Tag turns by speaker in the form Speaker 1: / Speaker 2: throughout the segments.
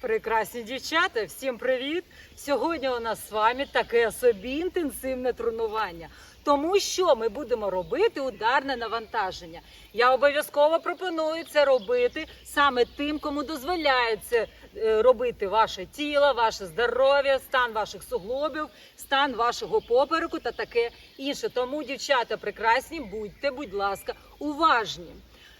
Speaker 1: Прекрасні дівчата, всім привіт! Сьогодні у нас з вами таке собі інтенсивне тренування. Тому що ми будемо робити ударне навантаження. Я обов'язково пропоную це робити саме тим, кому дозволяється е, робити ваше тіло, ваше здоров'я, стан ваших суглобів, стан вашого попереку та таке інше. Тому, дівчата, прекрасні, будьте, будь ласка, уважні.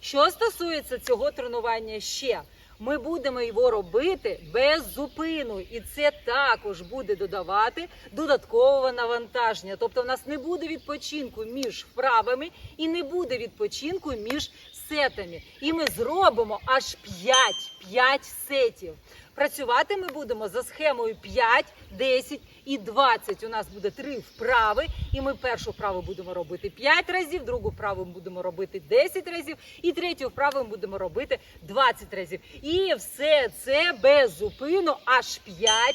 Speaker 1: Що стосується цього тренування ще, ми будемо його робити без зупину, і це також буде додавати додаткового навантаження. Тобто, в нас не буде відпочинку між вправами і не буде відпочинку між сетами. І ми зробимо аж 5, 5 сетів. Працювати ми будемо за схемою 5, 10 і 20. У нас буде три вправи, і ми першу вправу будемо робити 5 разів, другу вправу будемо робити 10 разів, і третю вправу будемо робити 20 разів. І все це без зупину аж 5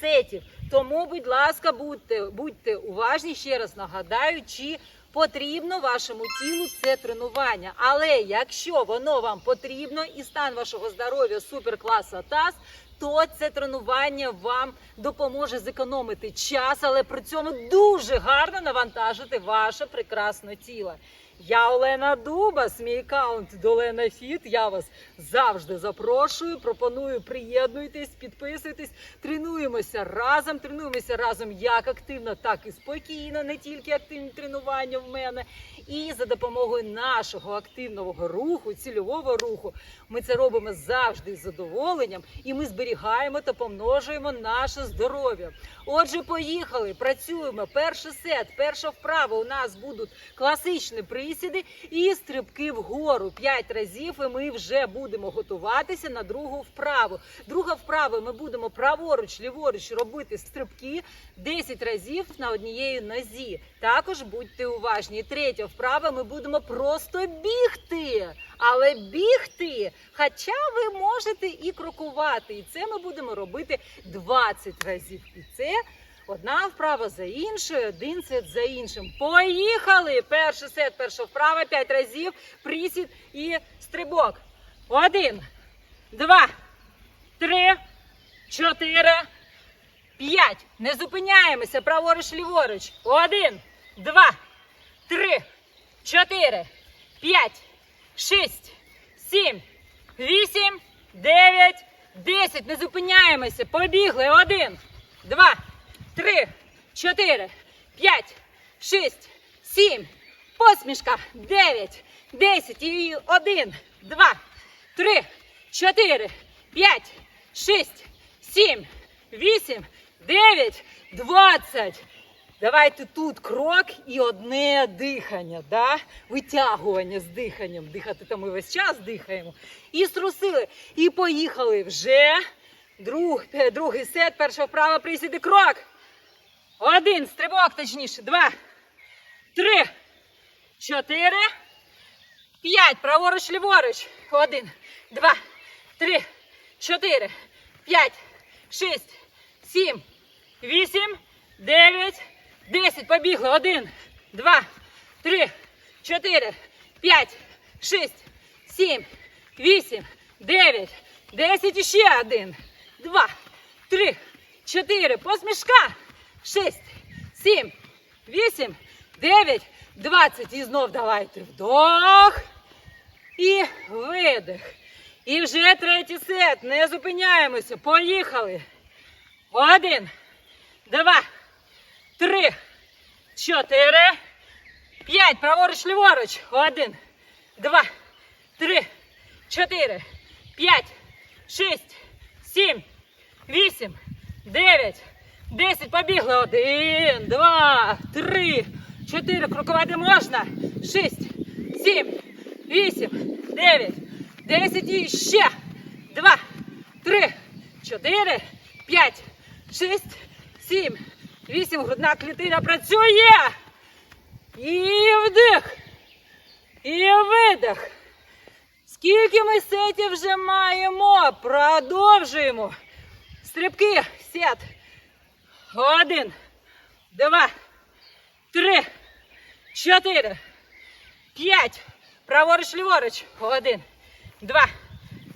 Speaker 1: сетів. Тому, будь ласка, будьте, будьте уважні. Ще раз нагадаю, чи потрібно вашому тілу це тренування. Але якщо воно вам потрібно і стан вашого здоров'я суперкласа ТАС, то це тренування вам допоможе зекономити час, але при цьому дуже гарно навантажити ваше прекрасне тіло. Я Олена Дубас, мій аккаунт Долена Фіт. Я вас завжди запрошую. Пропоную приєднуйтесь, підписуйтесь, тренуємося разом. Тренуємося разом як активно, так і спокійно, не тільки активні тренування в мене. І за допомогою нашого активного руху, цільового руху, ми це робимо завжди з задоволенням, і ми зберігаємо та помножуємо наше здоров'я. Отже, поїхали, працюємо. Перший сет, перша вправа. У нас будуть класичні присіди і стрибки вгору. П'ять разів, і ми вже будемо готуватися на другу вправу. Друга вправа ми будемо праворуч, ліворуч робити стрибки 10 разів на однієї нозі. Також будьте уважні. Третя вправа ми будемо просто бігти. Але бігти, хоча ви можете і крокувати. І це ми будемо робити 20 разів. І це одна вправа за іншою, один сет за іншим. Поїхали! Перший сет, перша вправа, 5 разів, присід і стрибок. Один, два, три, чотири, п'ять. Не зупиняємося. Праворуч, ліворуч. Один, два, три, чотири, п'ять, шість, сім, вісім, дев'ять, десять. Не зупиняємося. Побігли. Один, два, три, чотири, п'ять, шість, сім. Посмішка. Дев'ять, десять. І один, два, три, чотири, п'ять, шість, сім, вісім, дев'ять, двадцять. Давайте тут крок і одне дихання, да? витягування з диханням. Дихати там ми весь час дихаємо. І струсили. І поїхали вже. Друг, е, другий сет, перша вправа, присіди крок. Один, стрибок, точніше. Два, три, чотири, п'ять. Праворуч, ліворуч. Один, два, три, чотири, п'ять, шість, сім, вісім, дев'ять. Десять, побігли. Один, два, три, чотири, п'ять, шість, сім, вісім, дев'ять, десять і ще один, два, три, чотири. Посмішка. Шість, сім, вісім, дев'ять, двадцять. І знов давайте вдох і видих. І вже третій сет. Не зупиняємося. Поїхали. Один, два три, чотири, п'ять. Праворуч, ліворуч. Один, два, три, чотири, п'ять, шість, сім, вісім, дев'ять, десять. Побігли. Один, два, три, чотири. Крокувати можна. Шість, сім, вісім, дев'ять, десять і ще. Два, три, чотири, п'ять, шість, сім. Вісім грудна клітина працює. І вдих. І видих. Скільки ми сетів вже маємо? Продовжуємо. Стрибки. Сет. Один. Два. Три. Чотири. П'ять. Праворуч, ліворуч. Один. Два.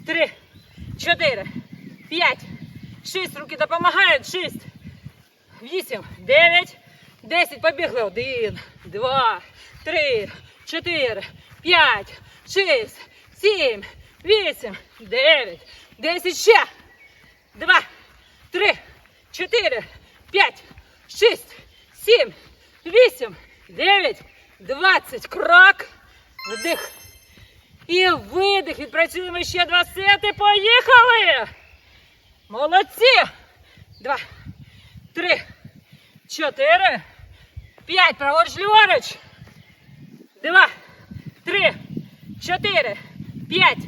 Speaker 1: Три. Чотири. п'ять, шість. Руки допомагають. Шість, вісім, дев'ять, десять. Побігли. Один, два, три, чотири, п'ять, шість, сім, вісім, дев'ять, десять. Ще. Два, три, чотири, п'ять, шість, сім, вісім, дев'ять, двадцять. Крок. Вдих. І видих. Відпрацюємо ще два сети. Поїхали! Молодці! Два, три, чотири, п'ять. Праворуч, ліворуч. Два, три, чотири, п'ять,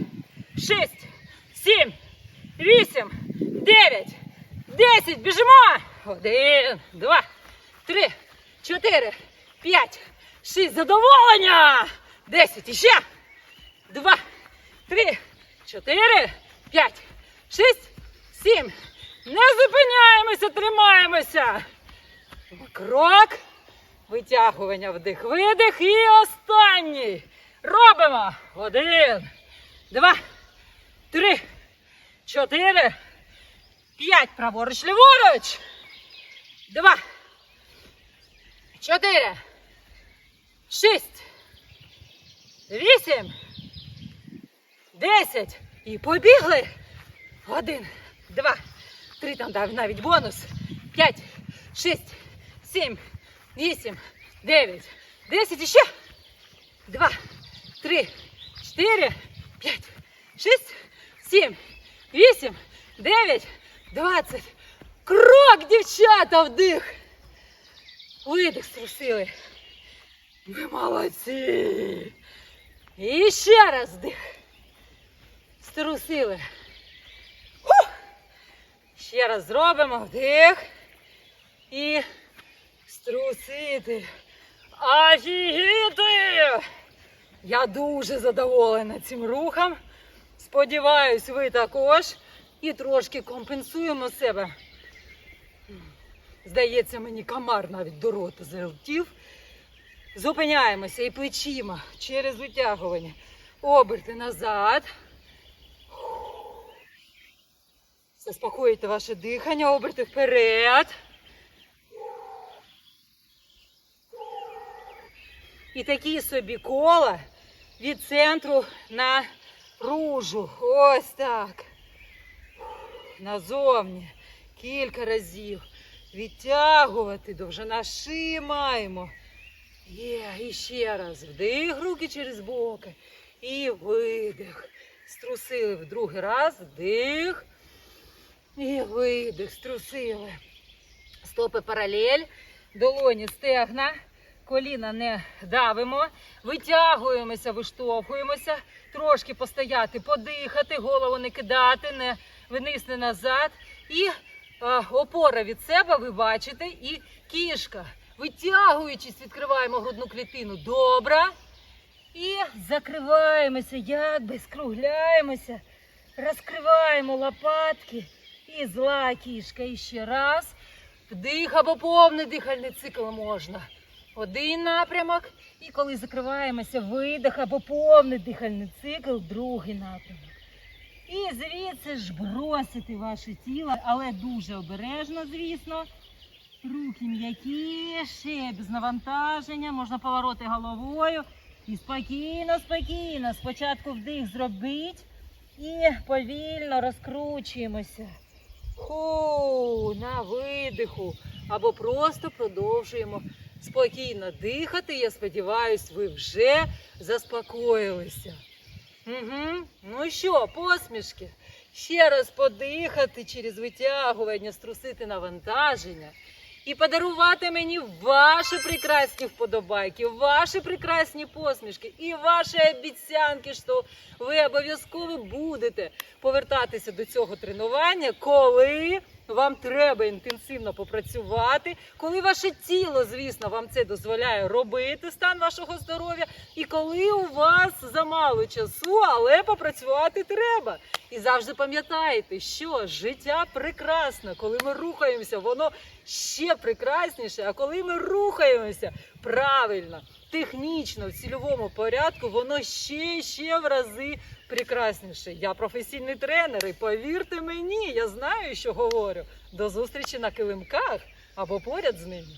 Speaker 1: шість, сім, вісім, дев'ять, десять. Біжимо! Один, два, три, чотири, п'ять, шість. Задоволення! Десять. Іще. Два, три, чотири, п'ять, шість, сім. Не зупиняємося, тримаємося. Крок. Витягування вдих, видих і останній. Робимо. Один, два, три, чотири, п'ять. Праворуч, ліворуч. Два, чотири, шість, вісім, десять. І побігли. Один, два, три, там дав навіть бонус. П'ять, шість, сім, вісім, дев'ять, десять. І ще. Два, три, чотири, п'ять, шість, сім, вісім, дев'ять, двадцять. Крок, дівчата, вдих. Видих струсили. Ми молодці. І ще раз вдих. Струсили. Ще раз зробимо вдих. І струсити. Офігіти! Я дуже задоволена цим рухом. Сподіваюсь, ви також. І трошки компенсуємо себе. Здається, мені комар навіть до рота залетів. Зупиняємося і плечима через витягування. Оберти назад. Заспокоїте ваше дихання, оберти вперед. І такі собі кола від центру на ружу. Ось так. Назовні. Кілька разів. Відтягувати. Довжина шиї маємо. Є, і ще раз. Вдих руки через боки. І видих. Струсили в другий раз. Вдих. І видих. Струсили. Стопи паралель. Долоні стегна. Коліна не давимо. Витягуємося, виштовхуємося. Трошки постояти, подихати, голову не кидати, не вниз, не назад. І опора від себе ви бачите. І кішка. Витягуючись, відкриваємо грудну клітину. Добре. І закриваємося, якби скругляємося, розкриваємо лопатки. І зла кішка. І ще раз. Вдих або повний дихальний цикл можна. Один напрямок. І коли закриваємося, видих або повний дихальний цикл, другий напрямок. І звідси ж бросити ваше тіло, але дуже обережно, звісно. Руки м'які, ще без навантаження, можна повороти головою. І спокійно, спокійно. Спочатку вдих зробіть і повільно розкручуємося. Ху, на видиху. Або просто продовжуємо спокійно дихати. Я сподіваюся, ви вже заспокоїлися. Угу. Ну що, посмішки. Ще раз подихати через витягування, струсити навантаження. І подарувати мені ваші прекрасні вподобайки, ваші прекрасні посмішки і ваші обіцянки, що ви обов'язково будете повертатися до цього тренування, коли вам треба інтенсивно попрацювати, коли ваше тіло, звісно, вам це дозволяє робити стан вашого здоров'я, і коли у вас замало часу, але попрацювати треба. І завжди пам'ятайте, що життя прекрасне, коли ми рухаємося, воно ще прекрасніше. А коли ми рухаємося правильно, технічно, в цільовому порядку, воно ще ще в рази прекрасніше. Я професійний тренер, і повірте мені, я знаю, що говорю. До зустрічі на килимках або поряд з ними.